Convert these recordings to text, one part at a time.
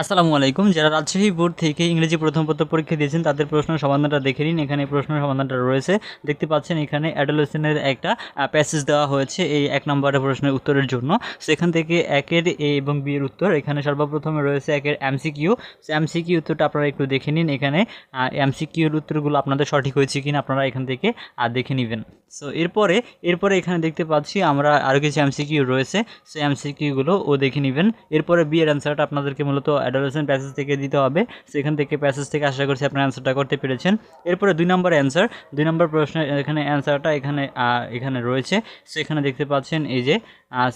আসসালামু আলাইকুম। যারা রাজশাহী বোর্ড থেকে ইংরেজি প্রথম পত্র পরীক্ষা দিয়েছেন, তাদের প্রশ্ন সমাধানটা দেখে নিন। এখানে প্রশ্ন সমাধানটা রয়েছে। দেখতে পাচ্ছেন এখানে অ্যাডোলেশনের একটা প্যাসেজ দেওয়া হয়েছে এই এক নম্বরের প্রশ্নের উত্তরের জন্য। সেখান থেকে একের এ এবং বি এর উত্তর। এখানে সর্বপ্রথমে রয়েছে একের এমসিকিউ সে এমসিকিউ উত্তরটা আপনারা একটু দেখে নিন। এখানে এমসিকিউর উত্তরগুলো আপনাদের সঠিক হয়েছে কিনা আপনারা এখান থেকে দেখে নেবেন। সো এরপরে এরপরে এখানে দেখতে পাচ্ছি আমরা আরও কিছু এমসিকিউ রয়েছে। সেই এমসিকিউগুলো ও দেখে নেবেন। এরপরে বি এর অ্যান্সারটা আপনাদেরকে মূলত অ্যাডোলেসেন্ট প্যাসেজ থেকে দিতে হবে। সেখান থেকে প্যাসেজ থেকে আশা করছি আপনার অ্যান্সারটা করতে পেরেছেন। এরপরে দুই নম্বর অ্যান্সার দুই নম্বর প্রশ্নের এখানে অ্যান্সারটা এখানে এখানে রয়েছে। সেখানে দেখতে পাচ্ছেন এই যে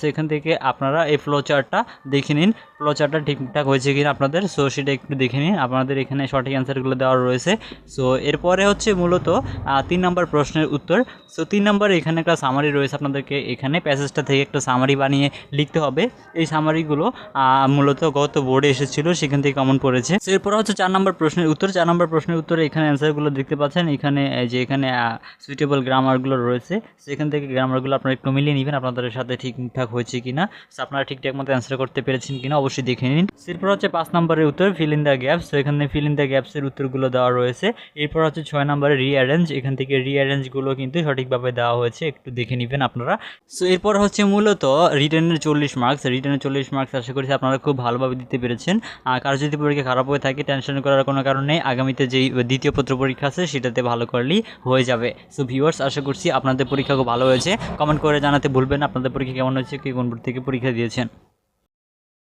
সেখান থেকে আপনারা এই ফ্লো চার্টটা দেখে নিন। ফ্লো চার্টটা ঠিকঠাক হয়েছে কিনা আপনাদের সো সেটা একটু দেখে নিন আপনাদের এখানে সঠিক অ্যান্সারগুলো দেওয়া রয়েছে। সো এরপরে হচ্ছে মূলত তিন নম্বর প্রশ্নের উত্তর। সো তিন নম্বরে এখানে একটা সামারি রয়েছে আপনাদেরকে। এখানে প্যাসেজটা থেকে একটা সামারি বানিয়ে লিখতে হবে। এই সামারিগুলো মূলত গত বোর্ডে এসেছিল সেখান থেকে কমন পড়েছে। So, এরপর হচ্ছে চার নম্বর প্রশ্নের উত্তর। চার নম্বর প্রশ্নের উত্তরে এখানে অ্যান্সারগুলো দেখতে পাচ্ছেন। এখানে যে এখানে সুইটেবল গ্রামারগুলো রয়েছে সেখান থেকে গ্রামারগুলো আপনারা একটু মিলিয়ে নেবেন। আপনাদের সাথে ঠিকঠাক হয়েছে কিনা So, আপনারা ঠিকঠাক মতো অ্যান্সার করতে পেরেছেন কিনা অবশ্যই দেখে নিন। এরপর হচ্ছে পাঁচ নম্বরের উত্তর ফিল ইন দ্য গ্যাপস তো এখানে ফিল ইন দ্য গ্যাপসের উত্তরগুলো দেওয়া রয়েছে। এরপর হচ্ছে ছয় নম্বরে রিঅ্যারেঞ্জ এখান থেকে রিঅ্যারেঞ্জগুলো কিন্তু সঠিকভাবে দেওয়া হয়েছে। একটু দেখে নেবেন আপনারা। সো এরপর হচ্ছে মূলত রিটার্নের চল্লিশ মার্কস রিটার্নের চল্লিশ মার্কস আশা করছি আপনারা খুব ভালোভাবে দিতে পেরেছেন। আর কারও যদি পরীক্ষা খারাপ হয়ে থাকে টেনশন করার কোনো কারণ নেই। আগামীতে যেই দ্বিতীয় পত্র পরীক্ষা আছে, সেটাতে ভালো করলেই হয়ে যাবে। সো ভিউয়ার্স আশা করছি আপনাদের পরীক্ষা খুব ভালো হয়েছে। কমেন্ট করে জানাতে ভুলবেন আপনাদের পরীক্ষা কেমন হয়েছে, কি কোন থেকে পরীক্ষা দিয়েছেন?